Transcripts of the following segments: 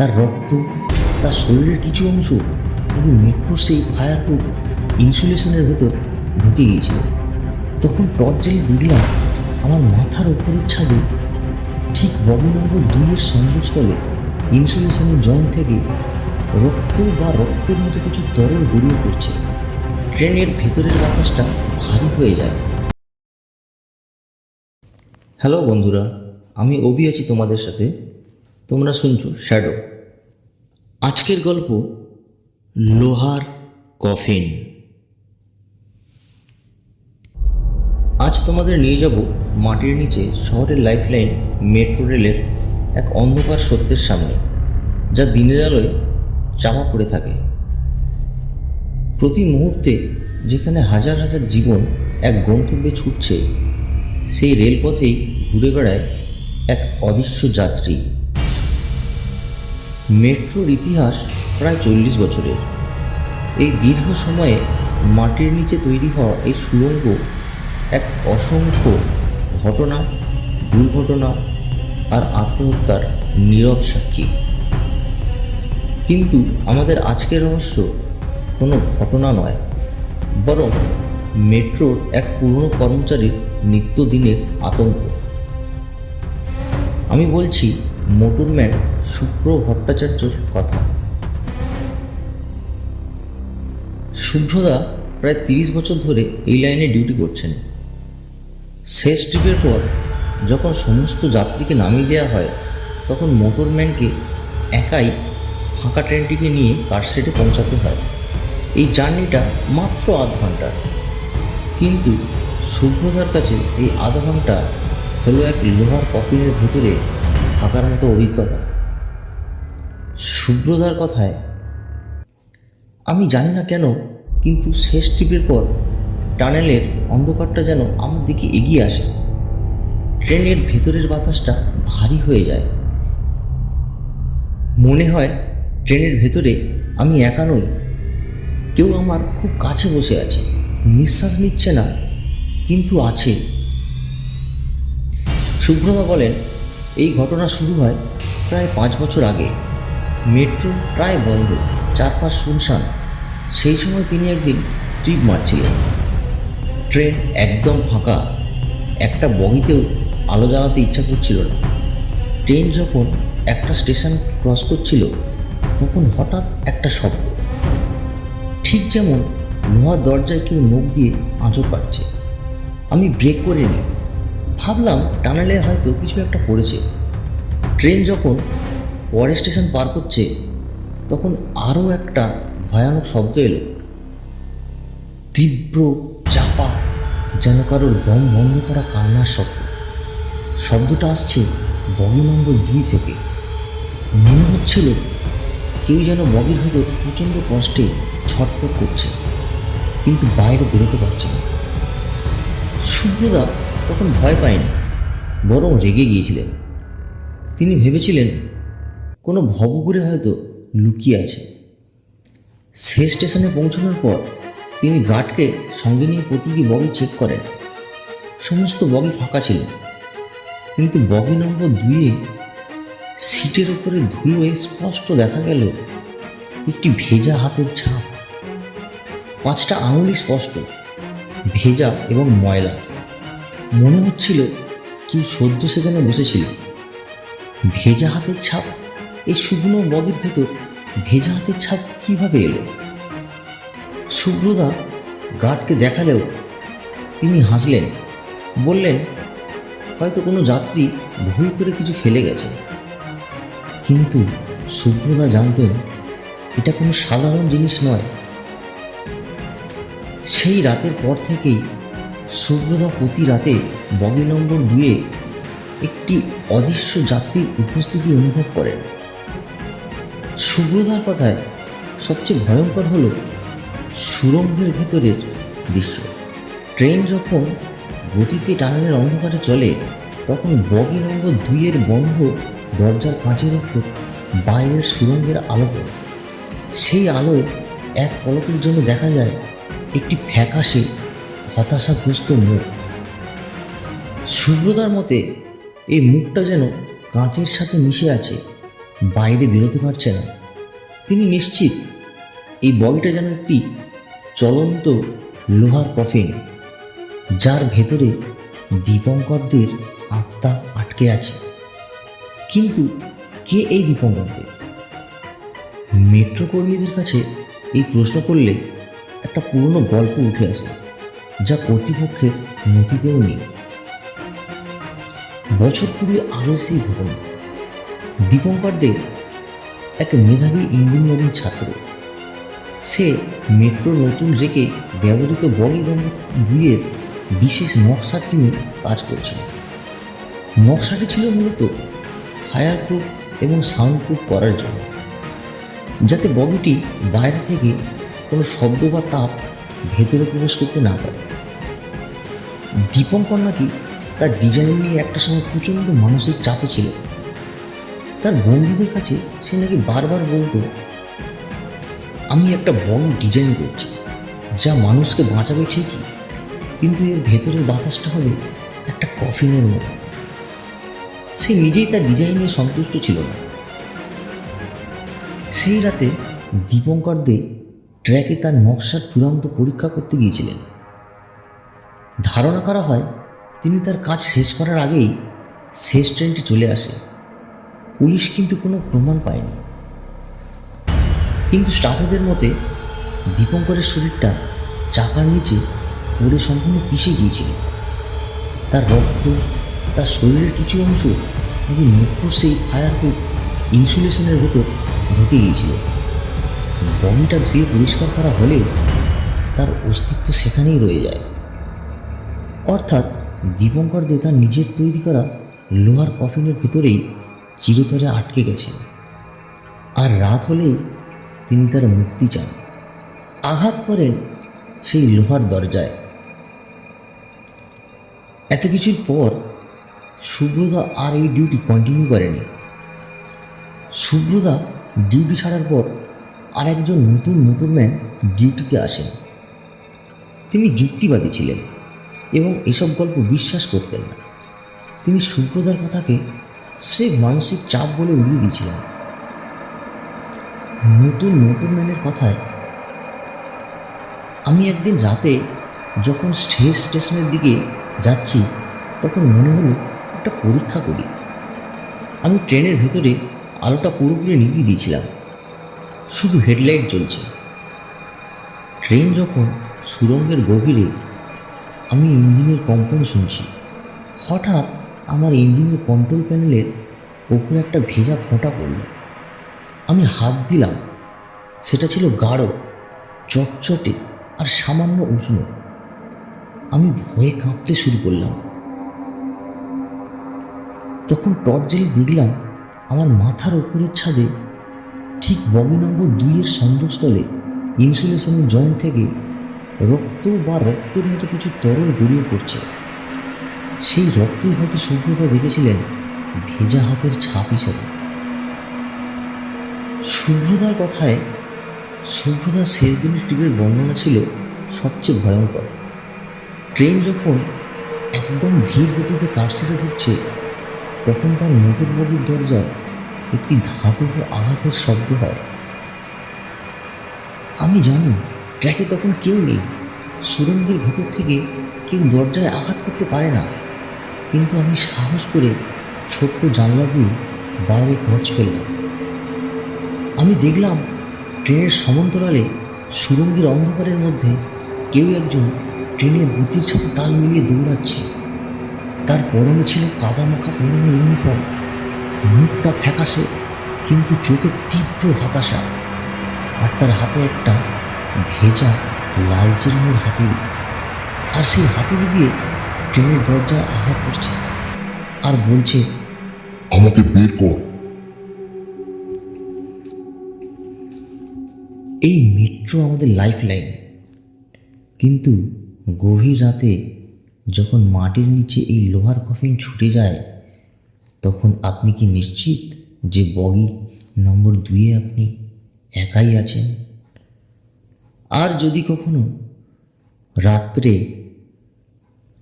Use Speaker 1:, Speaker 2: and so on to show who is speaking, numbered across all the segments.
Speaker 1: তার রক্ত, তার শরীরের কিছু অংশ নাকি মেট্রোর সেই ফায়ার ফায়ারপ্রুফ ইনসুলেশনের ভেতর ঢুকে গিয়েছিল। তখন টর্চ জ্বেলে দেখলাম আমার মাথার ওপরের ছাদে ঠিক বগি নম্বর দুইয়ের সংযোগস্থলে ইনসুলেশনের জং থেকে রক্ত বা রক্তের মতো কিছু তরল গড়িয়ে পড়ছে। ট্রেনের ভেতরের বাতাসটা ভারী হয়ে যায়। হ্যালো বন্ধুরা, আমি অভি আছি তোমাদের সাথে। তোমরা শুনছো শ্যাডো আজকের গল্প লোহার কফিন। আজ তোমাদের নিয়ে যাব মাটির নিচে শহরের লাইফলাইন মেট্রো রেলের এক অন্ধকার সত্যের সামনে, যা দিনের আলোয় চাপা পড়ে থাকে। প্রতি মুহূর্তে যেখানে হাজার হাজার জীবন এক গন্তব্যে ছুটছে, সেই রেলপথেই ঘুরে বেড়ায় এক অদৃশ্য যাত্রী। মেট্রোর ইতিহাস প্রায় চল্লিশ বছরের। এই দীর্ঘ সময়ে মাটির নিচে তৈরি হওয়া এই সুড়ঙ্গ এক অসংখ্য ঘটনা, দুর্ঘটনা আর আত্মহত্যার নীরব সাক্ষী। কিন্তু আমাদের আজকের রহস্য কোনো ঘটনা নয়, বরং মেট্রোর এক পুরনো কর্মচারীর নিত্যদিনের আতঙ্ক। আমি বলছি মোটরম্যান শুক্র ভট্টাচার্যর কথা। শুভ্রদা প্রায় তিরিশ বছর ধরে এই লাইনে ডিউটি করছেন। শেষ ট্রিপের পর যখন সমস্ত যাত্রীকে নামিয়ে দেওয়া হয়, তখন মোটরম্যানকে একাই ফাঁকা ট্রেনটিকে নিয়ে কারশেডে পৌঁছাতে হয়। এই জার্নিটা মাত্র আধ ঘণ্টার কিন্তু শুভ্রতার কাছে এই আধ ঘণ্টা হলো এক লোহার কফিনের ভিতরে থাকার মতো অভিজ্ঞতা। শুভ্রতার কথায়, আমি জানি না কেন, কিন্তু শেষ ট্রিপের পর টানেলের অন্ধকারটা যেন আমার দিকে এগিয়ে আসে। ট্রেনের ভেতরের বাতাসটা ভারী হয়ে যায়। মনে হয় ট্রেনের ভেতরে আমি একা নই। কেউ আমার খুব কাছে বসে আছে, নিঃশ্বাস নিচ্ছে না, কিন্তু আছে। শুভ্রতা বলেন এই ঘটনা শুরু হয় প্রায় পাঁচ বছর আগে। মেট্রো প্রায় বন্ধ, চারপাশ শুনশান। সেই সময় তিনি একদিন ট্রিপ মারছিলেন। ট্রেন একদম ফাঁকা, একটা বগিতেও আলো জ্বালাতে ইচ্ছা করছিল না। ট্রেন যখন একটা স্টেশন ক্রস করছিল, তখন হঠাৎ একটা শব্দ। ঠিক যেমন লোহার দরজায় কেউ মুখ দিয়ে আঁচড় কাটছে। আমি ব্রেক করে নিই। ভাবলাম টানেলে হয়তো কিছু একটা পড়েছে। ট্রেন যখন পরের স্টেশন পার করছে, তখন আরও একটা ভয়ানক শব্দ এলো। তীব্র চাপা, যেন কারোর দম বন্ধ করা কান্নার শব্দ। শব্দটা আসছে বগি নম্বর দুই থেকে। মনে হচ্ছিল কেউ যেন বগির ভেতর প্রচণ্ড কষ্টে ছটফট করছে, কিন্তু বাইরে বেরোতে পারছে না। শুভ্রদা তখন ভয় পায়নি, বরং রেগে গিয়েছিলেন। তিনি ভেবেছিলেন, কোনো ভবঘুরে হয়তো লুকিয়ে আছে। শেষ স্টেশনে পৌঁছানোর পর তিনি গার্ডকে সঙ্গে নিয়ে প্রতিটি বগি চেক করেন। সমস্ত বগি ফাঁকা ছিল, কিন্তু বগি নম্বর দুইয়ে সিটের ওপরে ধুলোয় স্পষ্ট দেখা গেল একটি ভেজা হাতের ছাপ। পাঁচটা আঙুলি স্পষ্ট, ভেজা এবং ময়লা। মনে হচ্ছিল কেউ সদ্য সেখানে বসেছিল। ভেজা হাতের ছাপ, এই শুকনো বগির ভেতর ভেজা হাতের ছাপ কীভাবে এলো? শুভ্রদা গার্ডকে দেখালেও তিনি হাসলেন, বললেন, হয়তো কোনো যাত্রী ভুল করে কিছু ফেলে গেছে। কিন্তু শুভ্রদা জানতেন এটা কোনো সাধারণ জিনিস নয়। সেই রাতের পর থেকেই শুভ্রদা প্রতি রাতে বগি নম্বর দুয়ে একটি অদৃশ্য যাত্রীর উপস্থিতি অনুভব করেন। সুব্রতার কথায় সবচেয়ে ভয়ঙ্কর হল সুরঙ্গের ভেতরের দৃশ্য। ট্রেন যখন গতিতে টানেলের অন্ধকারে চলে, তখন বগি নম্বর দুইয়ের বন্ধ দরজার কাঁচের উপর বাইরের সুরঙ্গের আলো পড়ে। সেই আলোয় এক পলকের জন্য দেখা যায় একটি ফ্যাকাশে হতাশাগ্রস্ত মুখ। সুব্রতার মতে, এই মুখটা যেন কাঁচের সাথে মিশে আছে, বাইরে বেরোতে পারছে না। তিনি নিশ্চিত, এই বইটা যেন একটি চলন্ত লোহার কফিন, যার ভেতরে দীপঙ্করদের আত্মা আটকে আছে। কিন্তু কে এই দীপঙ্করদের? মেট্রো কর্মীদের কাছে এই প্রশ্ন করলে একটা পুরনো গল্প উঠে আসে। যা কর্তৃপক্ষের নথিতেও নেই। বছর কুড়ির আগের সেই ঘটনা, দীপঙ্কর দে এক মেধাবী ইঞ্জিনিয়ারিং ছাত্র। সে মেট্রো নতুন রেখে ব্যবহৃত বগি নম্বর দুইয়ের বিশেষ নকশার টিমে কাজ করছিল। নকশাটি ছিল মূলত ফায়ার প্রুফ এবং সাউন্ড প্রুফ করার জন্য, যাতে বগিটি বাইরে থেকে কোনো শব্দ বা তাপ ভেতরে প্রবেশ করতে না পারে। দীপঙ্কর নাকি তার ডিজাইন নিয়ে একটা সময় প্রচণ্ড মানসিক চাপে ছিল। তার বন্ধুদের কাছে সে নাকি বারবার বলতো, আমি একটা বড় ডিজাইন করছি, যা মানুষকে বাঁচাবে ঠিকই, কিন্তু এর ভেতরের বাতাসটা হবে একটা কফিনের মতো। সে নিজেই তার ডিজাইন নিয়ে সন্তুষ্ট ছিল না। সেই রাতে দীপঙ্কর দে ট্র্যাকে তার নকশার চূড়ান্ত পরীক্ষা করতে গিয়েছিলেন। ধারণা করা হয়, তিনি তার কাজ শেষ করার আগেই শেষ ট্রেনটি চলে আসে। পুলিশ কিন্তু কোনো প্রমাণ পায়নি। কিন্তু স্টাফেদের মতে, দীপঙ্করের শরীরটা চাকার নিচে পড়ে সম্পূর্ণ পিষে গিয়েছিল। তার রক্ত, তার শরীরের কিছু অংশ নাকি মেট্রোর সেই ফায়ারপ্রুফ ইনসুলেশনের ভেতর ঢুকে গিয়েছিল। বমিটা ধুয়ে পরিষ্কার করা হলেও তার অস্তিত্ব সেখানেই রয়ে যায়। অর্থাৎ দীপঙ্কর দে তার নিজের তৈরি করা লোহার কফিনের ভিতরেই চিরতরে আটকে গেছেন। আর রাত হলেই তিনি তার মুক্তি চান। আঘাত করেন সেই লোহার দরজায়। এত কিছুর পর সুব্রতা আর এই ডিউটি কন্টিনিউ করেনি। সুব্রতা ডিউটি ছাড়ার পর আর একজন নতুন মোটরম্যান ডিউটিতে আসেন। তিনি যুক্তিবাদী ছিলেন এবং এসব গল্প বিশ্বাস করতেন না। তিনি সুব্রতার কথাকে সে মানসিক চাপ বলে উড়িয়ে দিয়েছিলেন। নতুন মোটরম্যানের কথায়, আমি একদিন রাতে যখন স্টেজ স্টেশনের দিকে যাচ্ছি, তখন মনে হলো একটা পরীক্ষা করি। আমি ট্রেনের ভেতরে আলোটা পুরোপুরি নিভিয়ে দিয়েছিলাম। শুধু হেডলাইট জ্বলছে। ট্রেন যখন সুরঙ্গের গভীরে, আমি ইঞ্জিনের কম্পন শুনছি। হঠাৎ আমার ইঞ্জিনের কন্ট্রোল প্যানেলের ওপরে একটা ভেজা ফোঁটা পড়ল। আমি হাত দিলাম। সেটা ছিল গাঢ়, চটচটে আর সামান্য উষ্ণ। আমি ভয়ে কাঁপতে শুরু করলাম। তখন টর্চ জেলে দেখলাম আমার মাথার ওপরের ছাদে ঠিক বগি নম্বর দুইয়ের সংযোগস্থলে ইনসুলেশনের জয়েন্ট থেকে রক্ত বা রক্তের মতো কিছু তরল গড়িয়ে পড়ছে। সেই রক্তই হয়তো সুব্রতা দেখেছিলেন ভেজা হাতের ছাপ হিসাবে। শুভ্রতার কথায় শুভ্রতার শেষ দিনের ট্রিপের বর্ণনা ছিল সবচেয়ে ভয়ঙ্কর। ট্রেন যখন একদম ধীর গতিতে কারসিটে ঢুকছে, তখন তার মোটর বগির দরজায় একটি ধাতব আঘাতের শব্দ হয়। আমি জানি, ট্র্যাকে তখন কেউ নেই। সুরঙ্গের ভেতর থেকে কেউ দরজায় আঘাত করতে পারে না। কিন্তু আমি সাহস করে ছোট্ট জানলা দিয়ে বাইরে টর্চ ফেললাম। আমি দেখলাম, ট্রেনের সমান্তরালে সুরঙ্গের অন্ধকারের মধ্যে কেউ একজন ট্রেনের গতির সাথে তাল মিলিয়ে দৌড়াচ্ছে। তার পরনে ছিল কাদা মাখা পুরনো ইউনিফর্ম। মুখটা ফ্যাকাশে কিন্তু চোখে তীব্র হতাশা। আর তার হাতে একটা ভেজা লালচে রঙের হাতুড়ি। আর সেই হাতুড়ি দিয়ে ট্রেনের দরজায় আঘাত করছে। আর বলছে
Speaker 2: আমাকে বের কর।
Speaker 1: এই মেট্রো আমাদের লাইফ লাইন কিন্তু গভীর রাতে যখন মাটির নিচে এই লোহার কফিন ছুটে যায় তখন আপনি কি নিশ্চিত যে বগি নম্বর দুইয়ে আপনি একাই আছেন? আর যদি কখনো রাত্রে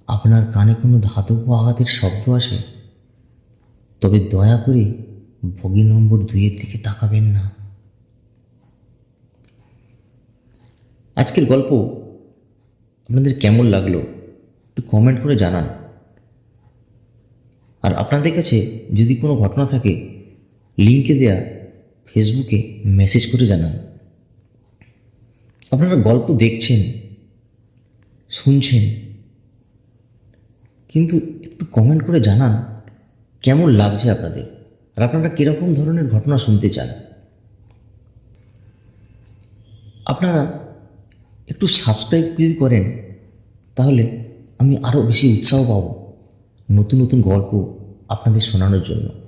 Speaker 1: আপনার কানে কোনো ধাতব আঘাতের শব্দ আসে, তবে দয়া করে বগি নম্বর দুইয়ের দিকে তাকাবেন না। আজকের গল্প আপনাদের কেমন লাগল একটু কমেন্ট করে জানান। আর আপনাদের কাছে যদি কোনো ঘটনা থাকে, লিঙ্কে দেয়া ফেসবুকে মেসেজ করে জানান। আপনারা গল্প দেখছেন, শুনছেন, কিন্তু একটু কমেন্ট করে জানান কেমন লাগছে আপনাদের আর আপনারা কীরকম ধরনের ঘটনা শুনতে চান। আপনারা একটু সাবস্ক্রাইব যদি করেন, তাহলে আমি আরও বেশি উৎসাহ পাবো। নতুন নতুন গল্প আপনাদের শোনানোর জন্য।